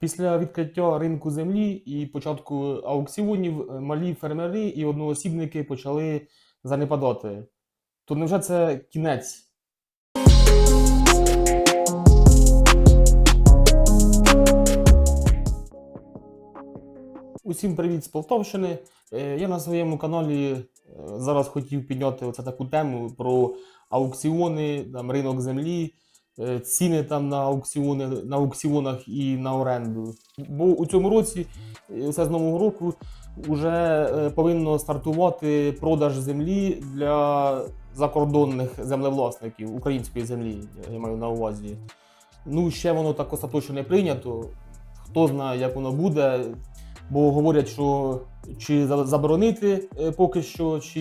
Після відкриття ринку землі і початку аукціонів е, малі фермери і одноосібники почали занепадати. То невже це кінець? Усім привіт з Полтавщини. Е, Я на своєму каналі е, зараз хотів підняти оце таку тему про аукціони, там, ринок землі, ціни там на аукціони, на аукціонах і на оренду. Бо у цьому році, е, це з нового року, вже повинно стартувати продаж землі для закордонних землевласників української землі, я маю на увазі. Ну, ще воно так остаточно не прийнято. Хто знає, як воно буде. Бо говорять, що чи заборонити е, поки що, чи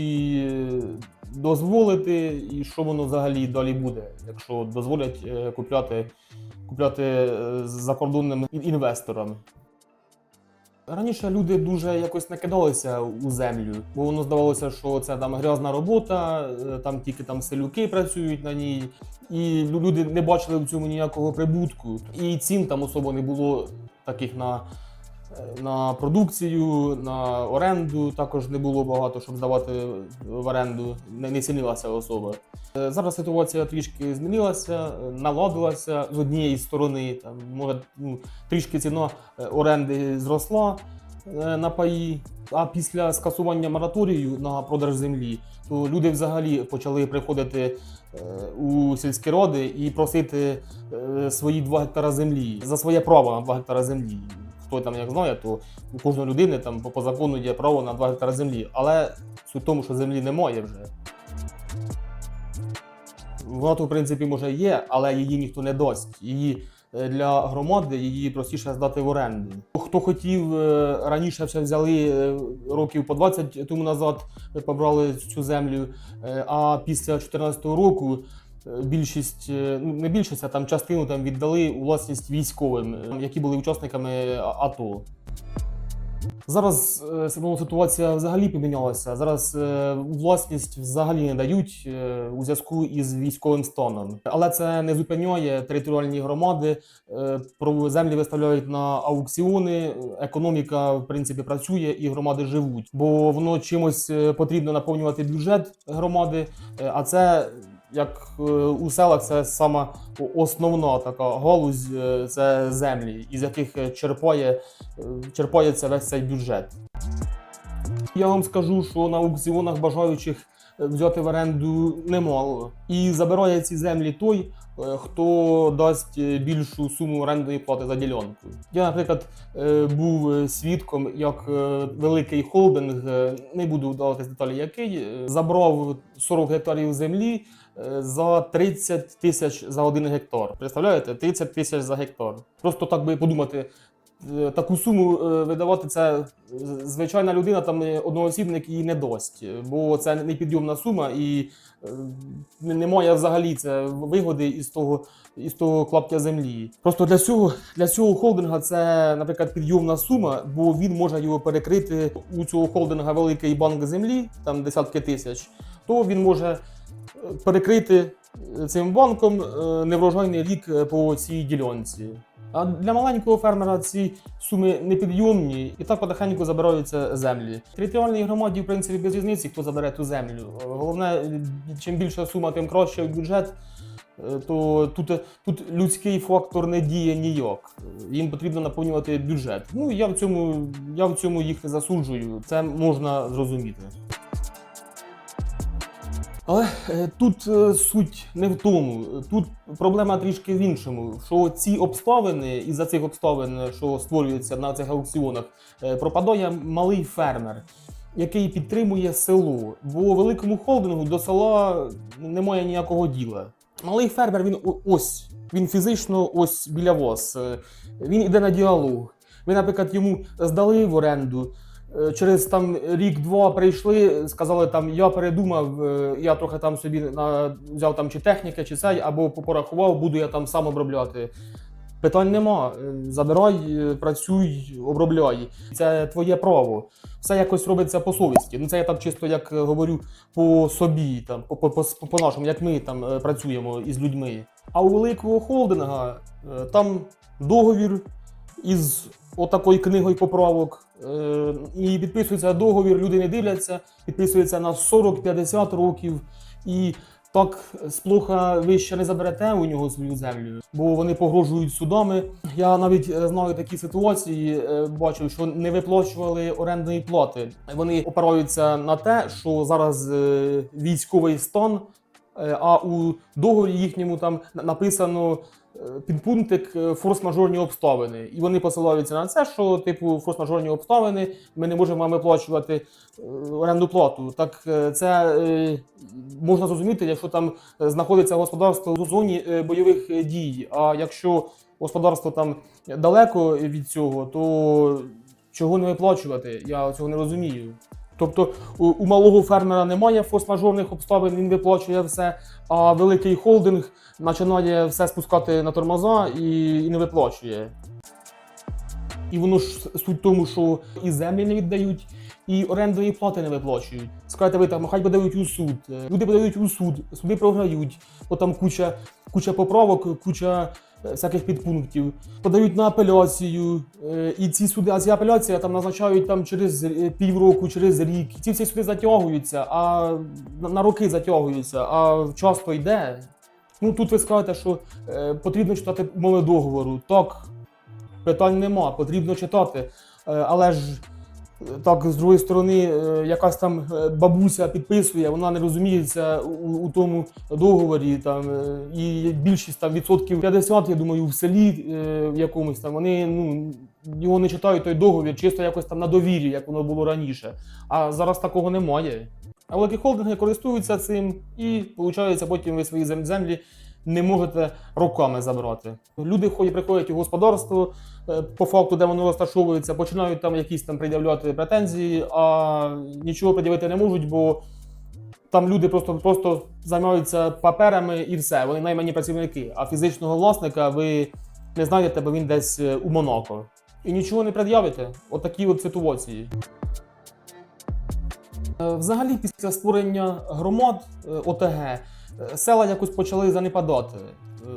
е, дозволити, і що воно взагалі далі буде, якщо дозволять е, купляти, купляти е, закордонним ін- інвесторам. Раніше люди дуже якось не кидалися у землю, бо воно здавалося, що це там грязна робота, е, там тільки там селюки працюють на ній, і люди не бачили в цьому ніякого прибутку. І цін там особо не було таких на, на продукцію, на оренду. Також не було багато, щоб здавати в оренду, не, не цінилася особа. Е, Зараз ситуація трішки змінилася, е, наладилася з однієї сторони. Там може ну, трішки ціна е, оренди зросла е, на паї. А після скасування мораторію на продаж землі, то люди взагалі почали приходити е, у сільські ради і просити е, свої 2 гектара землі за своє право на 2 гектара землі. Хто там як знає, то у кожної людини там по, закону є право на 2 гектара землі. Але суть в тому, що землі немає вже. Вона то, в принципі, може є, але її ніхто не дасть. Її е, для громади її простіше здати в оренду. Хто хотів е, раніше все взяли е, років по 20 тому назад, побрали цю землю. А після 2014 року більшість, е, ну не більшість, а там частину там віддали у власність військовим, е, які були учасниками АТО. Зараз е, ситуація взагалі помінялася. Зараз е, власність взагалі не дають е, у зв'язку із військовим станом. Але це не зупиняє територіальні громади. е, землі виставляють на аукціони. Економіка в принципі працює і громади живуть, бо воно чимось е, потрібно наповнювати бюджет громади. е, А це як е, у селах, це сама основна така галузь, е, це землі, із яких е, черпає черпається весь цей бюджет. Я вам скажу, що на аукціонах бажаючих взяти в оренду немало. І забирає ці землі той, хто дасть більшу суму орендної плати за ділянку. Я, наприклад, був свідком, як великий холдинг, не буду вдаватись деталі який, забрав 40 гектарів землі за 30 тисяч за один гектар. Представляєте? 30 тисяч за гектар. Просто так би подумати, е, таку суму е, видавати це звичайна людина, там е, одноосібник її не дасть, бо це непідйомна сума і немає взагалі це вигоди із того, із того клаптя землі. Просто для цього, для цього холдинга це, наприклад, підйомна сума, бо він може його перекрити у цього холдинга великий банк землі, там десятки тисяч, то він може перекрити е, цим банком е, неврожайний рік е, по цій ділянці. А для маленького фермера ці суми непідйомні і так потихеньку забираються землі. Територіальній громаді, в принципі, без різниці, хто забере ту землю. Головне, чим більша сума, тим краще в бюджет. То тут, тут людський фактор не діє ніяк. Їм потрібно наповнювати бюджет. Ну я в цьому, я в цьому їх не засуджую. Це можна зрозуміти. Але е, тут е, суть не в тому. Тут проблема трішки в іншому. Що ці обставини, із-за цих обставин, що створюються на цих аукціонах, е, пропадає малий фермер, який підтримує село. Бо великому холдингу до села немає ніякого діла. Малий фермер він ось, він фізично ось біля вас. Він іде на діалог. Ви, наприклад, йому здали в оренду. Е, Через там рік-два прийшли, сказали там, я передумав, е, я трохи там собі на, взяв там чи техніки, чи цей, або порахував, буду я там сам обробляти. Питань нема. Е, Забирай, працюй, обробляй. Це твоє право. Все якось робиться по совісті. Ну це я так чисто як говорю по собі, там, по, по, по, по нашому, як ми там працюємо із людьми. А у великого холдинга там договір, із отакою книгою поправок. Е, І підписується договір, люди не дивляться, підписується на 40-50 років. І так сплоха ви ще не заберете у нього свою землю, бо вони погрожують судами. Я навіть е, знаю такі ситуації, е, бачив, що не виплачували орендної плати. Вони опираються на те, що зараз військовий стан, а у договорі їхньому там написано е, підпунктик е, форс-мажорні обставини. І вони посилаються на це, що типу форс-мажорні обставини, ми не можемо вам виплачувати е, оренду плату. Так е, це е, можна зрозуміти, якщо там е, знаходиться господарство у зоні е, бойових е, дій. А якщо господарство там далеко від цього, то чого не виплачувати? Я цього не розумію. Тобто у, малого фермера немає форс-мажорних обставин, він виплачує все, а великий холдинг починає все спускати на тормоза і, і не виплачує. І воно ж суть в тому, що і землі не віддають, і орендної плати не виплачують. Скажете, ви там, хай подають у суд. Люди подають у суд, суди програють, бо там куча, куча поправок, куча всяких підпунктів. Подають на апеляцію, е, і ці суди, а ці апеляції там назначають там через е, півроку, через рік. Ці всі суди затягуються, а на- роки затягуються, а часто йде. Ну тут ви скажете, що е, потрібно читати умови договору. Так, питань нема, потрібно читати. Е, але ж е, так, з другої сторони, е, якась там е, бабуся підписує, вона не розуміється у, у тому договорі. Там, е, і більшість там відсотків 50, я думаю, в селі в якомусь там вони ну, його не читають той договір, чисто якось там на довір'ї, як воно було раніше. А зараз такого немає. А великі холдинги користуються цим і, виходить, потім ви свої землі не можете роками забрати. Люди ходять, приходять у господарство, е, по факту, де воно розташовується, починають там якісь там пред'являти претензії, а нічого пред'явити не можуть, бо там люди просто, просто займаються паперами і все. Вони наймані працівники. А фізичного власника ви не знайдете, бо він десь е, у Монако. І нічого не пред'явите. Отакі от ситуації. Е, Взагалі, після створення громад ОТГ села якось почали занепадати.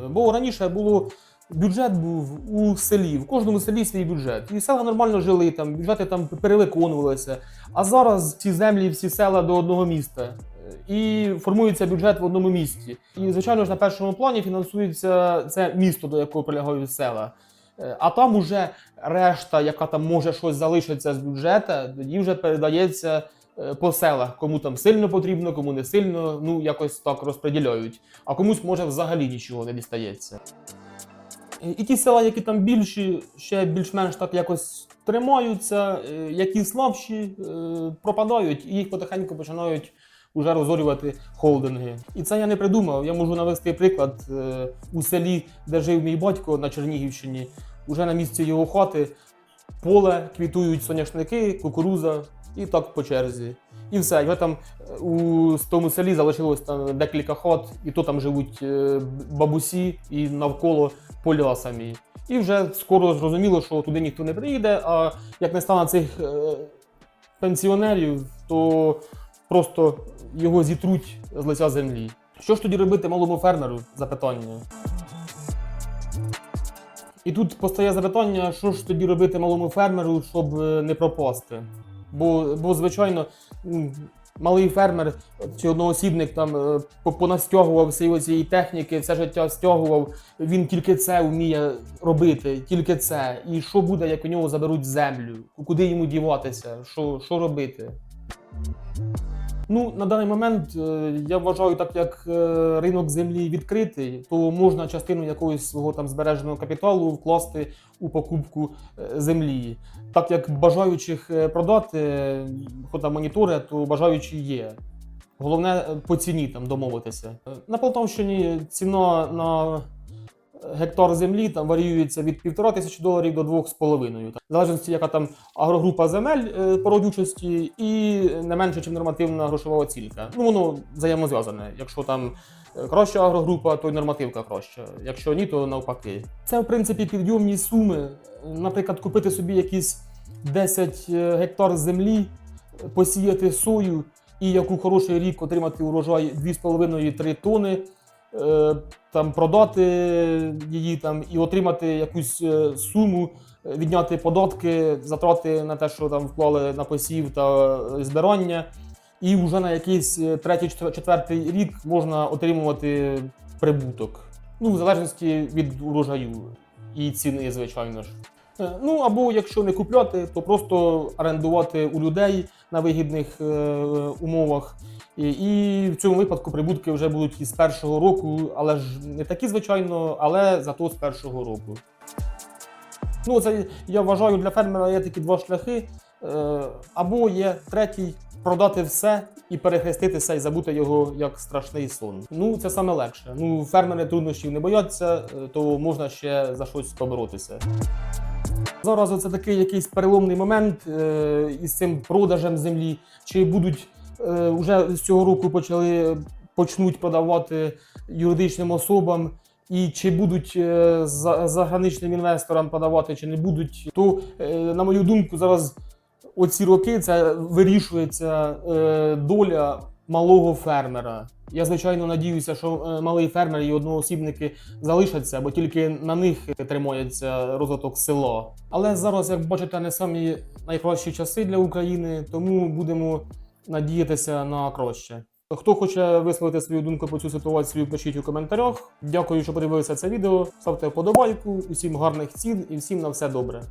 Е, Бо раніше було бюджет був у селі, в кожному селі свій бюджет. І села нормально жили, там бюджети там перевиконувалися. А зараз ці землі, всі села до одного міста. І формується бюджет в одному місті. І, звичайно ж, на першому плані фінансується це місто, до якого прилягають села. Е, А там уже решта, яка там може щось залишитися з бюджету, тоді вже передається по селах, кому там сильно потрібно, кому не сильно, ну якось так розподіляють. А комусь може взагалі нічого не дістається. Е, І ті села, які там більші, ще більш-менш так якось тримаються, е, які слабші, е, пропадають, і їх потихеньку починають уже розорювати холдинги. І це я не придумав. Я можу навести приклад е, у селі, де жив мій батько на Чернігівщині, уже на місці його хати поле квітують соняшники, кукуруза і так по черзі. І все. І там е, у тому селі залишилось там декілька хат, і то там живуть е, бабусі і навколо поля самі. І вже скоро зрозуміло, що туди ніхто не приїде. А як не стане цих е, пенсіонерів, то просто його зітруть з лиця землі. Що ж тоді робити малому фермеру? Запитання. І тут постає запитання, що ж тоді робити малому фермеру, щоб не пропасти. Бо, бо звичайно, малий фермер чи одноосібник там е, понастягував всі цієї техніки, все життя стягував. Він тільки це вміє робити, тільки це. І що буде, як у нього заберуть землю? Куди йому діватися? Що, що робити? Ну, на даний момент е, я вважаю, так як е, ринок землі відкритий, то можна частину якогось свого там збереженого капіталу вкласти у покупку е, землі. Так як бажаючих продати, хто там моніторить, то бажаючі є. Головне по ціні там домовитися. На Полтавщині ціна на гектар землі там варіюється від півтора тисячі доларів до двох з половиною. В залежності, яка там агрогрупа земель е, по родючості, і не менше, ніж нормативна грошова оцінка. Ну воно взаємозв'язане. Якщо там е, краща агрогрупа, то й нормативка краща. Якщо ні, то навпаки. Це в принципі підйомні суми. Наприклад, купити собі якісь 10 е, гектар землі, посіяти сою і як у хороший рік отримати урожай 2,5-3 тони. Е, Там продати її там і отримати якусь е, суму е, відняти податки, затрати на те, що там вклали на посів та збирання, і вже на якийсь третій, четвер- четвертий рік можна отримувати прибуток. Ну, в залежності від урожаю і ціни, звичайно ж. Е, Ну або якщо не купляти, то просто орендувати у людей на вигідних е, умовах. І, в цьому випадку прибутки вже будуть із першого року, але ж не такі, звичайно, але зато з першого року. Ну, це я вважаю, для фермера є такі два шляхи. Е, або є третій продати все і перехреститися і забути його як страшний сон. Ну, це саме легше. Ну, фермери труднощів не бояться, то можна ще за щось поборотися. Зараз це такий якийсь переломний момент е, із цим продажем землі. Чи будуть е, вже з цього року почали почнуть продавати юридичним особам, і чи будуть е, за, заграничним інвесторам подавати, чи не будуть, то е, на мою думку, зараз оці роки це вирішується е, доля малого фермера. Я звичайно надіюся, що е, малий фермер і одноосібники залишаться, бо тільки на них тримається розвиток села. Але зараз, як бачите, не самі найкращі часи для України, тому будемо надіятися на краще. Хто хоче висловити свою думку про цю ситуацію, пишіть у коментарях. Дякую, що подивилися це відео. Ставте вподобайку. Усім гарних цін і всім на все добре.